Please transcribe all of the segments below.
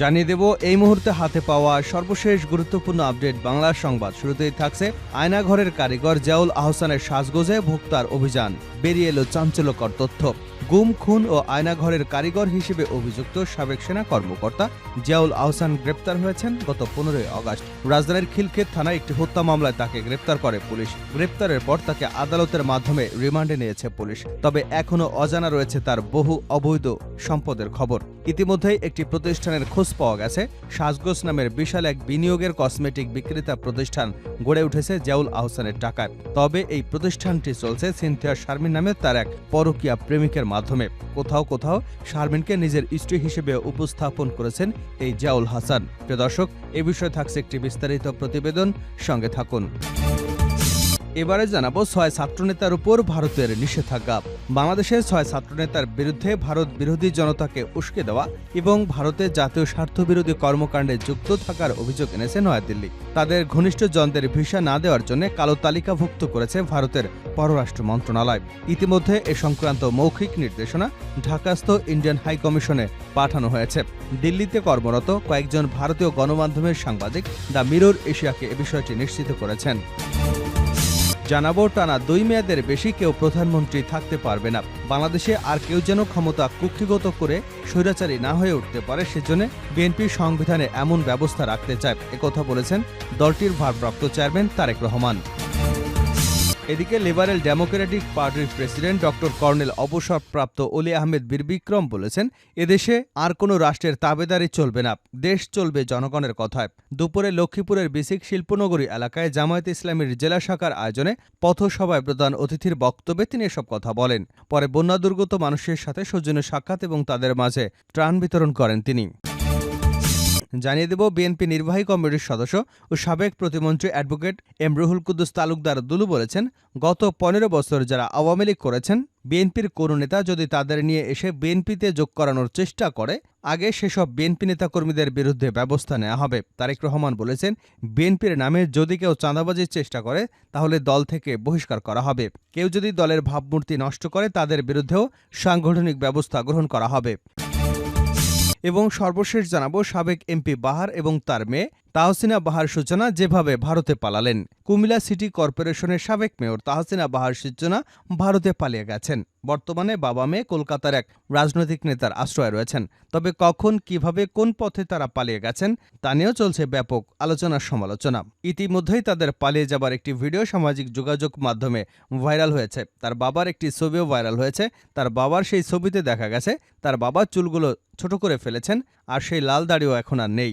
জানিয়ে দেব, এই মুহূর্তে হাতে পাওয়া সর্বশেষ গুরুত্বপূর্ণ আপডেট বাংলা সংবাদ। শুরুতেই থাকছে আয়নাঘরের কারিগর জাউল আহসানের সাজগোজে ভোক্তার অভিযান। বেরিয়ে এলো চাঞ্চল্যকর তথ্য। গুম, খুন ও আয়নাঘরের কারিগর হিসেবে অভিযুক্ত সাবেক সেনা কর্মকর্তা জিয়াউল আহসান গ্রেপ্তার হয়েছেন গত পনেরোই আগস্ট রাজধানীর খিলক্ষেত থানায় একটি হত্যা মামলায় তাকে গ্রেপ্তার করে পুলিশ। গ্রেপ্তারের পর তাকে আদালতের মাধ্যমে রিমান্ডে নিয়েছে পুলিশ। তবে এখনও অজানা রয়েছে তার বহু অবৈধ সম্পদের খবর। ইতিমধ্যেই একটি প্রতিষ্ঠানের খোঁজ পাওয়া গেছে। সাজগোজ নামের বিশাল এক বিনিয়োগের কসমেটিক বিক্রেতা প্রতিষ্ঠান গড়ে উঠেছে জিয়াউল আহসানের টাকায়। তবে এই প্রতিষ্ঠানটি চলছে সিনথিয়া শারমিন নামে তার এক পরকীয়া প্রেমিকের মাধ্যমে। কোথাও কোথাও শারমিনকে নিজের স্ত্রী হিসেবে উপস্থাপন করেছেন এই জিয়াউল হাসান। প্রিয় দর্শক, এ বিষয়ে থাকছে একটি বিস্তারিত প্রতিবেদন। সঙ্গে থাকুন। এবারে জানাব ছয় ছাত্রনেতার উপর ভারতের নিষেধাজ্ঞা। বাংলাদেশের ছয় ছাত্রনেতার বিরুদ্ধে ভারত বিরোধী জনতাকে উস্কে দেওয়া এবং ভারতের জাতীয় স্বার্থবিরোধী কর্মকাণ্ডে যুক্ত থাকার অভিযোগ এনেছে নয়াদিল্লি। তাদের ঘনিষ্ঠ জনদের ভিসা না দেওয়ার জন্য কালো তালিকাভুক্ত করেছে ভারতের পররাষ্ট্র মন্ত্রণালয়। ইতিমধ্যে এ সংক্রান্ত মৌখিক নির্দেশনা ঢাকাস্থ ইন্ডিয়ান হাই কমিশনে পাঠানো হয়েছে। দিল্লিতে কর্মরত কয়েকজন ভারতীয় গণমাধ্যমের সাংবাদিক দ্য মিরর এশিয়াকে এ বিষয়টি নিশ্চিত করেছেন। জানাব, টানা দুই মেয়াদের বেশি কেউ প্রধানমন্ত্রী থাকতে পারবে না। বাংলাদেশে আর কেউ যেন ক্ষমতা কুক্ষিগত করে স্বৈরাচারী না হয়ে উঠতে পারে, সেজন্য বিএনপি সংবিধানে এমন ব্যবস্থা রাখতে চায়। একথা বলেছেন দলটির ভারপ্রাপ্ত চেয়ারম্যান তারেক রহমান। এদিকে লিবারেল ডেমোক্রেটিক পার্টির প্রেসিডেন্ট ডক্টর কর্নেল অবসরপ্রাপ্ত অলি আহমেদ বীরবিক্রম বলেছেন, এদেশে আর কোনো রাষ্ট্রের তাবেদারি চলবে না, দেশ চলবে জনগণের কথায়। দুপুরে লক্ষ্মীপুরের বিসিক শিল্পনগরী এলাকায় জামায়াত ইসলামীর জেলা শাখার আয়োজনে পথসভায় প্রধান অতিথির বক্তব্যে তিনি এসব কথা বলেন। পরে বন্যা দুর্গত মানুষের সাথে সৌজন্য সাক্ষাৎ এবং তাদের মাঝে ত্রাণ বিতরণ করেন তিনি। জানিয়ে দেব বিএনপি নির্বাহী কমিটির সদস্য ও সাবেক প্রতিমন্ত্রী অ্যাডভোকেট এম রুহুল কুদ্দুস তালুকদার দুলু বলেছেন, গত পনেরো বছর যারা আওয়ামী লীগ করেছেন বিএনপির কোনো নেতা যদি তাদের নিয়ে এসে বিএনপিতে যোগ করানোর চেষ্টা করে, আগে সেসব বিএনপি নেতাকর্মীদের বিরুদ্ধে ব্যবস্থা নেওয়া হবে। তারেক রহমান বলেছেন বিএনপির নামে যদি কেউ চাঁদাবাজির চেষ্টা করে, তাহলে দল থেকে বহিষ্কার করা হবে। কেউ যদি দলের ভাবমূর্তি নষ্ট করে, তাদের বিরুদ্ধেও সাংগঠনিক ব্যবস্থা গ্রহণ করা হবে। এবং সর্বশেষ জানাব সাবেক এমপি বাহার এবং তার মেয়ে তাহসিনা বাহার সূচনা যেভাবে ভারতে পালালেন, কুমিল্লা সিটি কর্পোরেশনের সাবেক মেয়র তাহসিনা বাহার সূচনা ভারতে পালিয়ে গেছেন। বর্তমানে বাবা মেয়ে কলকাতার এক রাজনৈতিক নেতার আশ্রয় রয়েছেন। তবে কখন, কীভাবে, কোন পথে তারা পালিয়ে গেছেন, তা নিয়েও চলছে ব্যাপক আলোচনা সমালোচনা। ইতিমধ্যেই তাদের পালিয়ে যাবার একটি ভিডিও সামাজিক যোগাযোগ মাধ্যমে ভাইরাল হয়েছে। তার বাবার একটি ছবিও ভাইরাল হয়েছে। তার বাবার সেই ছবিতে দেখা গেছে। তার বাবার চুলগুলো ছোট করে ফেলেছেন, আর সেই লাল দাড়িও এখন আর নেই।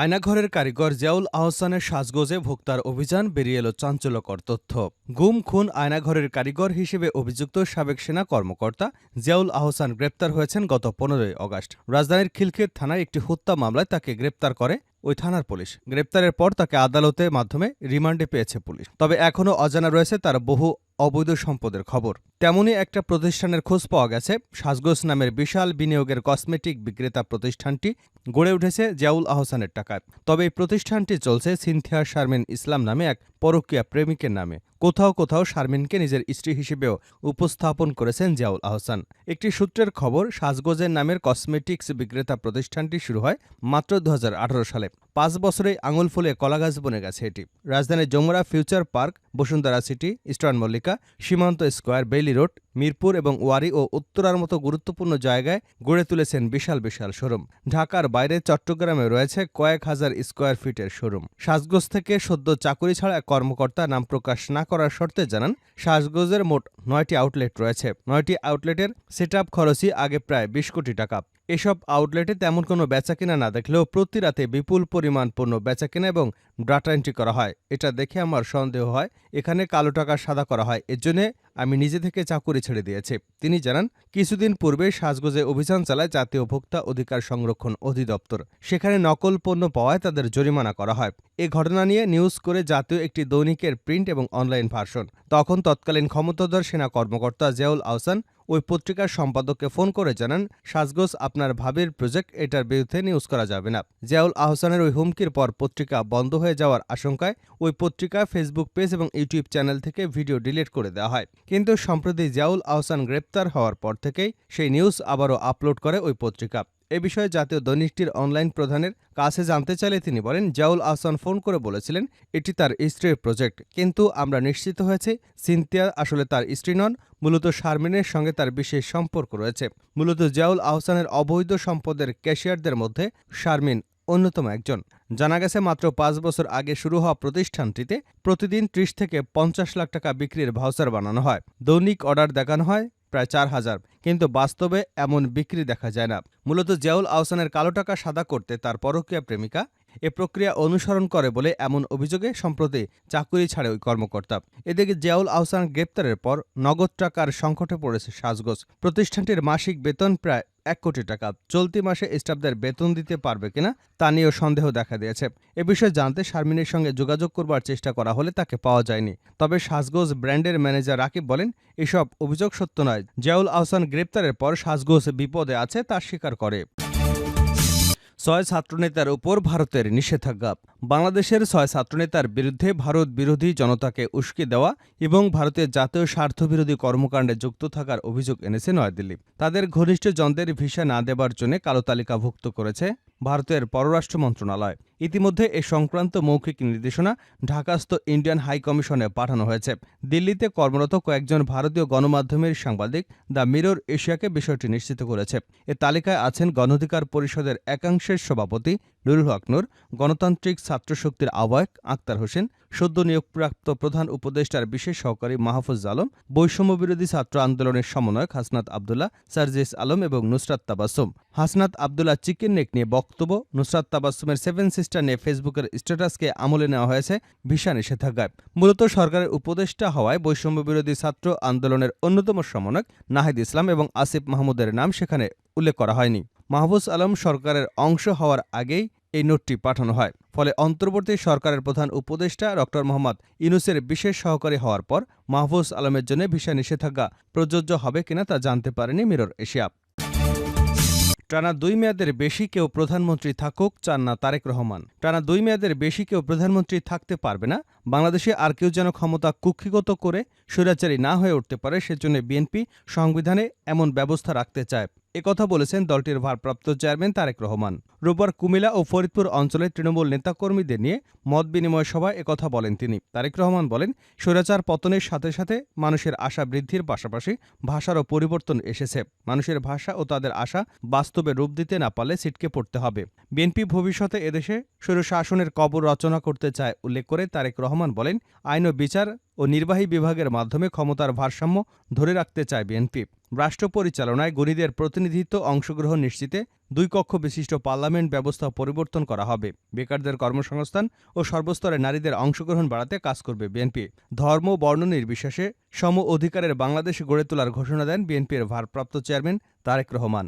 আয়নাঘরের কারিগর জিয়াউল আহসানের সাজগোজে ভোক্তার অভিযান বেরিয়ে এলো চাঞ্চল্যকর তথ্য। গুম, খুন আয়নাঘরের কারিগর হিসেবে অভিযুক্ত সাবেক সেনা কর্মকর্তা জিয়াউল আহসান গ্রেপ্তার হয়েছেন গত পনেরোই আগস্ট রাজধানীর খিলক্ষেত থানায় একটি হত্যা মামলায় তাকে গ্রেপ্তার করে ওই থানার পুলিশ। গ্রেপ্তারের পর তাকে আদালতের মাধ্যমে রিমান্ডে পেয়েছে পুলিশ। তবে এখনও অজানা রয়েছে তার বহু অবৈধ সম্পদের খবর। তেমনই একটা প্রতিষ্ঠানের খোঁজ পাওয়া গেছে। সাজগোজ নামের বিশাল বিনিয়োগের কসমেটিক বিক্রেতা প্রতিষ্ঠানটি গড়ে উঠেছে জিয়াউল আহসানের টাকায় তবে এই প্রতিষ্ঠানটি চলছে সিনথিয়া শারমিন ইসলাম নামে এক পরকীয়া প্রেমিকের নামে। কোথাও কোথাও শারমিনকে নিজের স্ত্রী হিসেবেও উপস্থাপন করেছেন জিয়াউল আহসান। একটি সূত্রের খবর, সাজগোজের নামের কসমেটিক্স বিক্রেতা প্রতিষ্ঠানটি শুরু হয় মাত্র দু হাজার আঠারো সালে। পাঁচ বছরে আঙুল ফুলে কলাগাছ বনে গেছে এটি। রাজধানীর Jamuna future park, Bashundhara city, eastern Mallika, Simanta square, Baily road Mirpur এবং ওয়ারি ও উত্তরার মতো গুরুত্বপূর্ণ জায়গায় গড়ে তুলেছেন বিশাল বিশাল শোরুম। ঢাকার বাইরে চট্টগ্রামে রয়েছে কয়েক হাজার স্কোয়ার ফিটের শোরুম। সাজগোজ থেকে সদ্য চাকুরি ছাড়া এক কর্মকর্তা নাম প্রকাশ না করার শর্তে জানান, সাজগোজের মোট নয়টি আউটলেট রয়েছে। নয়টি আউটলেটের সেট আপ খরচই আগে প্রায় বিশ কোটি টাকা। এসব আউটলেটে তেমন কোনো বেচাকেনা না দেখলেও প্রতি রাতে বিপুল পরিমাণ পণ্য বেচাকেনা এবং ডাটা এন্ট্রি করা হয়। এটা দেখে আমার সন্দেহ হয়, এখানে কালো টাকা সাদা করা হয়। এজন্য আমি নিজে থেকে চাকুরি ছেড়ে দিয়েছি। তিনি জানান, কিছুদিন পূর্বে সাজগোজে অভিযান চালায় জাতীয় ভোক্তা অধিকার সংরক্ষণ অধিদপ্তর। সেখানে নকল পণ্য পাওয়ায় তাদের জরিমানা করা হয়। এ ঘটনা নিয়ে নিউজ করে জাতীয় একটি দৈনিকের প্রিন্ট এবং অনলাইন ভার্সন তখন তৎকালীন ক্ষমতাধর সেনা কর্মকর্তা জিয়াউল আহসান ওই পত্রিকার সম্পাদককে ফোন করে জানান, সাজগোজ আপনার ভাবির প্রজেক্ট এটার বিরুদ্ধে নিউজ করা যাবে না। জিয়াউল আহসানের ওই হুমকির পর পত্রিকা বন্ধ হয়ে যাওয়ার আশঙ্কায় ওই পত্রিকা ফেসবুক পেজ এবং ইউটিউব চ্যানেল থেকে ভিডিও ডিলিট করে দেওয়া হয়। কিন্তু সম্প্রতি জিয়াউল আহসান গ্রেপ্তার হওয়ার পর থেকেই সেই নিউজ আবারও আপলোড করে ওই পত্রিকা। এ বিষয়ে জাতীয় দৈনিকটির অনলাইন প্রধানের কাছে জানতে চাইলে তিনি বলেন জাউল আহসান ফোন করে বলেছিলেন, এটি তার স্ত্রীর প্রজেক্ট। কিন্তু আমরা নিশ্চিত হয়েছে, সিনথিয়া আসলে তার স্ত্রী নন, মূলত শারমিনের সঙ্গে তার বিশেষ সম্পর্ক রয়েছে। মূলত জাউল আহসানের অবৈধ সম্পদের ক্যাশিয়ারদের মধ্যে শারমিন অন্যতম একজন। জানা গেছে, মাত্র পাঁচ বছর আগে শুরু হওয়া প্রতিষ্ঠানটিতে প্রতিদিন ত্রিশ থেকে পঞ্চাশ লাখ টাকা বিক্রির ভাউচার বানানো হয়। দৈনিক অর্ডার দেখানো হয় প্রায় চার হাজার। কিন্তু বাস্তবে এমন বিক্রি দেখা যায় না। মূলত জিয়াউল আহসানের কালো টাকা সাদা করতে তার পরকীয়া প্রেমিকা এ প্রক্রিয়া অনুসরণ করে বলে এমন অভিযোগে সম্প্রতি চাকুরি ছাড়ে ওই কর্মকর্তা। এদিকে জিয়াউল আহসান গ্রেপ্তারের পর নগদ টাকার সংকটে পড়েছে সাজগোজ। প্রতিষ্ঠানটির মাসিক বেতন প্রায় এক কোটি টাকা। চলতি মাসে স্টাফদের বেতন দিতে পারবে কিনা, তা নিয়েও সন্দেহ দেখা দিয়েছে। এ বিষয়ে জানতে শারমিনের সঙ্গে যোগাযোগ করবার চেষ্টা করা হলে তাকে পাওয়া যায়নি। তবে সাজগোজ ব্র্যান্ডের ম্যানেজার রাকিব বলেন, এসব অভিযোগ সত্য নয়। জিয়াউল আহসান গ্রেপ্তারের পর সাজগোজ বিপদে আছে, তা স্বীকার করে। ছয় ছাত্রনেতার উপর ভারতের নিষেধাজ্ঞা। বাংলাদেশের ছয় ছাত্রনেতার বিরুদ্ধে ভারত বিরোধী জনতাকে উস্কে দেওয়া এবং ভারতের জাতীয় স্বার্থবিরোধী কর্মকাণ্ডে যুক্ত থাকার অভিযোগ এনেছে নয়াদিল্লি। তাদের ঘনিষ্ঠজনদের ভিসা না দেবার জন্য কালো তালিকাভুক্ত করেছে ভারতের পররাষ্ট্র মন্ত্রণালয়। ইতিমধ্যে এ সংক্রান্ত মৌখিক নির্দেশনা ঢাকাস্থ ইন্ডিয়ান হাই কমিশনে পাঠানো হয়েছে। দিল্লিতে কর্মরত কয়েকজন ভারতীয় গণমাধ্যমের সাংবাদিক দ্য মিরর এশিয়াকে বিষয়টি নিশ্চিত করেছে। এ তালিকায় আছেন গণধিকার পরিষদের একাংশের সভাপতি নুরুল হক নূর, গণতান্ত্রিক ছাত্রশক্তির আহ্বায়ক আক্তার হোসেন, সদ্য নিয়োগপ্রাপ্ত প্রধান উপদেষ্টার বিশেষ সহকারী মাহফুজ আলম, বৈষম্যবিরোধী ছাত্র আন্দোলনের সমন্বয়ক হাসনাত আবদুল্লাহ, সার্জিস আলম এবং নুসরাত তাবাসুম। হাসনাত আবদুল্লাহ চিকেন নেক নিয়ে বক্তব্য, নুসরাত তাবাসুমের সেভেন সিস্টার নিয়ে ফেসবুকের স্ট্যাটাসকে আমলে নেওয়া হয়েছে ভিসা নিষেধাজ্ঞায়। মূলত সরকারের উপদেষ্টা হওয়ায় বৈষম্যবিরোধী ছাত্র আন্দোলনের অন্যতম সমন্বয়ক নাহিদ ইসলাম এবং আসিফ মাহমুদের নাম সেখানে উল্লেখ করা হয়নি। মাহবুজ আলম সরকারের অংশ হওয়ার আগেই এই নোটটি পাঠানো হয়। ফলে অন্তর্বর্তী সরকারের প্রধান উপদেষ্টা ড. মোহাম্মদ ইনুসের বিশেষ সহকারী হওয়ার পর মাহফুজ আলমের জন্য ভিসা নিষেধাজ্ঞা প্রযোজ্য হবে কিনা তা জানতে পারেনি মিরর এশিয়া। টানা দুই মেয়াদের বেশি কেউ প্রধানমন্ত্রী থাকুক চান না তারেক রহমান। টানা দুই মেয়াদের বেশি কেউ প্রধানমন্ত্রী থাকতে পারবে না। বাংলাদেশে আর কেউ যেন ক্ষমতা কুক্ষিগত করে স্বৈরাচারী না হয়ে উঠতে পারে, সেজন্য বিএনপি সংবিধানে এমন ব্যবস্থা রাখতে চায়। একথা বলেছেন দলটির ভারপ্রাপ্ত চেয়ারম্যান তারেক রহমান। রোববার কুমিলা ও ফরিদপুর অঞ্চলে তৃণমূল নেতাকর্মীদের নিয়ে মত বিনিময় সভায় একথা বলেন তিনি। তারেক রহমান বলেন, স্বৈরাচার পতনের সাথে সাথে মানুষের আশা বৃদ্ধির পাশাপাশি ভাষারও পরিবর্তন এসেছে। মানুষের ভাষা ও তাদের আশা বাস্তবে রূপ দিতে না পারলে ছিটকে পড়তে হবে। বিএনপি ভবিষ্যতে এদেশে স্বৈরশাসনের কবর রচনা করতে চায়, উল্লেখ করে তারেক রহমান বলেন, আইন ও বিচার ও নির্বাহী বিভাগের মাধ্যমে ক্ষমতার ভারসাম্য ধরে রাখতে চায় বিএনপি। রাষ্ট্র পরিচালনায় গণিদের প্রতিনিধিত্ব অংশগ্রহণ নিশ্চিতে দুই কক্ষ বিশিষ্ট পার্লামেন্ট ব্যবস্থা পরিবর্তন করা হবে। বেকারদের কর্মসংস্থান ও সর্বস্তরে নারীদের অংশগ্রহণ বাড়াতে কাজ করবে বিএনপি। ধর্ম বর্ণ নির্বিশেষে সম অধিকারের বাংলাদেশ গড়ে তোলার ঘোষণা দেন বিএনপির ভারপ্রাপ্ত চেয়ারম্যান তারেক রহমান।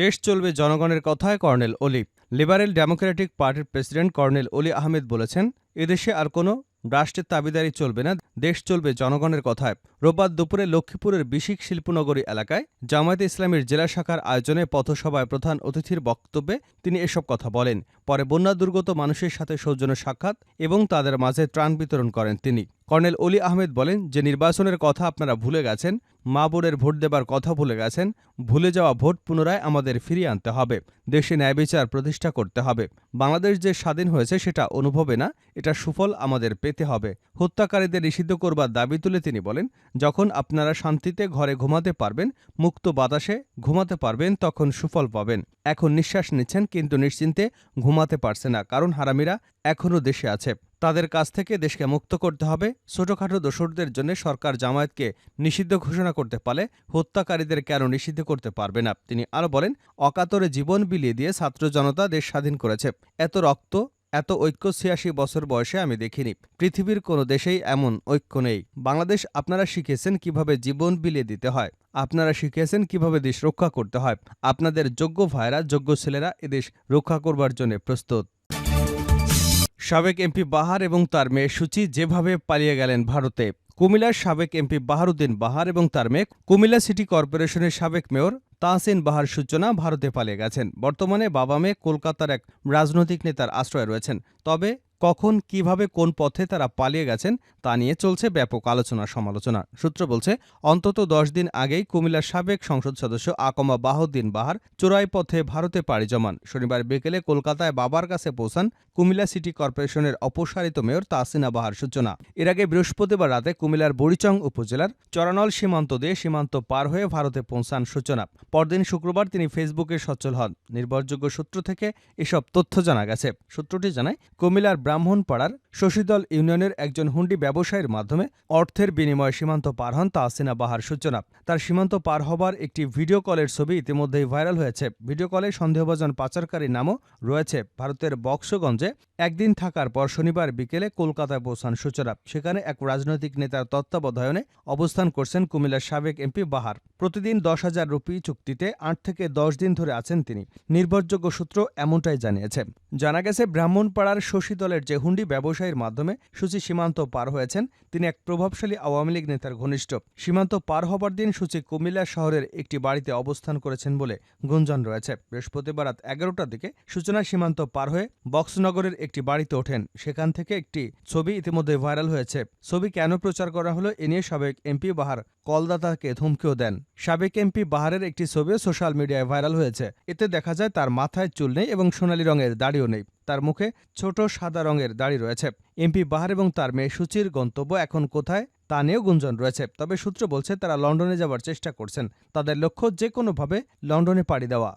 দেশ চলবে জনগণের কথায় কর্নেল অলি। লিবারেল ডেমোক্রেটিক পার্টির প্রেসিডেন্ট কর্নেল অলি আহমেদ বলেছেন, এদেশে আর কোনো রাষ্ট্রের তাবিদারি চলবে না, দেশ চলবে জনগণের কথায়। রোববার দুপুরে লক্ষ্মীপুরের বিশিক শিল্পনগরী এলাকায় জামায়াতে ইসলামীর জেলা শাখার আয়োজনে পথসভায় প্রধান অতিথির বক্তব্যে তিনি এসব কথা বলেন। পরে বন্যা দুর্গত মানুষের সাথে সৌজন্য সাক্ষাৎ এবং তাদের মাঝে ত্রাণ বিতরণ করেন তিনি। কর্নেল অলি আহমেদ বলেন যে, নির্বাচনের কথা আপনারা ভুলে গেছেন মা বোনের ভোট দেবার কথা ভুলে গেছেন, ভুলে যাওয়া ভোট পুনরায় আমাদের ফিরিয়ে আনতে হবে। দেশে ন্যায়বিচার প্রতিষ্ঠা করতে হবে। বাংলাদেশ যে স্বাধীন হয়েছে সেটা অনুভবে না, এটা সুফল আমাদের পেতে হবে। হত্যাকারীদের নিষিদ্ধ করবার দাবি তুলে তিনি বলেন, যখন আপনারা শান্তিতে ঘরে ঘুমাতে পারবেন, মুক্ত বাতাসে ঘুমাতে পারবেন, তখন সুফল পাবেন। এখন নিঃশ্বাস নিচ্ছেন, কিন্তু নিশ্চিন্তে ঘুমাতে পারছে না। কারণ হারামিরা এখনও দেশে আছে। তাদের কাছ থেকে দেশকে মুক্ত করতে হবে। ছোটখাটো দোসরদের জন্য সরকার জামায়াতকে নিষিদ্ধ ঘোষণা করতে পারে হত্যাকারীদের কেন নিষিদ্ধ করতে পারবে না? তিনি আরও বলেন, অকাতরে জীবন বিলিয়ে দিয়ে ছাত্র জনতা দেশ স্বাধীন করেছে। এত রক্ত, এত ঐক্য ছিয়াশি বছর বয়সে আমি দেখিনি। পৃথিবীর কোনো দেশেই এমন ঐক্য নেই। বাংলাদেশ, আপনারা শিখেছেন কীভাবে জীবন বিলিয়ে দিতে হয়। আপনারা শিখেছেন কীভাবে দেশ রক্ষা করতে হয়। আপনাদের যোগ্য ভাইরা, যোগ্য ছেলেরা এদেশ রক্ষা করবার জন্য প্রস্তুত। সাবেক এমপি বাহার এবং তার মেয়ে সূচি যেভাবে পালিয়ে গেলেন ভারতে। কুমিল্লার সাবেক এমপি বাহারুদ্দিন বাহার এবং তার মেয়ে কুমিল্লা সিটি কর্পোরেশনের সাবেক মেয়র তাহসিন বাহার সূচনা ভারতে পালিয়ে গেছেন। বর্তমানে বাবা মেয়ে কলকাতার এক রাজনৈতিক নেতার আশ্রয়ে রয়েছেন। তবে কখন, কীভাবে, কোন পথে তারা পালিয়ে গেছেন তা নিয়ে চলছে ব্যাপক আলোচনা সমালোচনা। সূত্র বলছে, অন্তত দশ দিন আগেই কুমিল্লার সাবেক সংসদ সদস্য আকমা বাহুদ্দিন বাহার চোরাই পথে ভারতে পাড়ি জমান। শনিবার বিকেলে কলকাতায় বাবার কাছে পৌঁছান কুমিল্লা সিটি কর্পোরেশনের অপসারিত মেয়র তাসিনা বাহার সূচনা। এর আগে বৃহস্পতিবার রাতে কুমিল্লার বড়িচং উপজেলার চরানল সীমান্ত দিয়ে সীমান্ত পার হয়ে ভারতে পৌঁছান সূচনা। পরদিন শুক্রবার তিনি ফেসবুকে সচল হন। নির্ভরযোগ্য সূত্র থেকে এসব তথ্য জানা গেছে। সূত্রটি জানায়, কুমিল্লার ব্রাহ্মণপাড়ার শশীদল ইউনিয়নের একজন হুন্ডি ব্যবসায়ীর মাধ্যমে অর্থের বিনিময়ে সীমান্ত পার হন তাহসিনা বাহার সূচনা। তার সীমান্ত পার হবার একটি ভিডিও কলের ছবি ইতিমধ্যেই ভাইরাল হয়েছে। ভিডিও কলে সন্দেহভাজন পাচারকারীর নামও রয়েছে ভারতের বক্সগঞ্জে। একদিন থাকার পর শনিবার বিকেলে কলকাতায় পৌঁছান সূচনা। সেখানে এক রাজনৈতিক নেতার তত্ত্বাবধায়নে অবস্থান করছেন কুমিল্লার সাবেক এমপি বাহার। প্রতিদিন দশ হাজার রুপি চুক্তিতে আট থেকে দশ দিন ধরে আছেন তিনি। নির্ভরযোগ্য সূত্র এমনটাই জানিয়েছে। জানা গেছে, ব্রাহ্মণপাড়ার শশী দলের যে হুন্ডি ব্যবসায়ীর মাধ্যমে সূচি সীমান্ত পার হয়েছেন তিনি এক প্রভাবশালী আওয়ামী লীগ নেতার ঘনিষ্ঠ। সীমান্ত পার হবার দিন সূচি কুমিল্লা শহরের একটি বাড়িতে অবস্থান করেছেন বলে গুঞ্জন রয়েছে। বৃহস্পতিবার রাত এগারোটার দিকে সূচনা সীমান্ত পার হয়ে বক্সনগরের একটি বাড়িতে ওঠেন। সেখান থেকে একটি ছবি ইতিমধ্যে ভাইরাল হয়েছে। ছবি কেন প্রচার করা হলো এ নিয়ে সাবেক এমপি বাহার কলদাতাকে ধমকিও দেন। সাবেক এমপি বাহারের একটি ছবি সোশ্যাল মিডিয়ায় ভাইরাল হয়েছে। এতে দেখা যায় তার মাথায় চুল নেই এবং সোনালি রঙের দাড়িও নেই। তার মুখে ছোট সাদা রঙের দাড়ি রয়েছে। এমপি বাহার এবং তার মেয়ে সুচির গন্তব্য এখন কোথায় তা নিয়েও গুঞ্জন রয়েছে। তবে সূত্র বলছে, তারা লন্ডনে যাওয়ার চেষ্টা করছেন। তাদের লক্ষ্য যে কোনোভাবে লন্ডনে পাড়ি দেওয়া।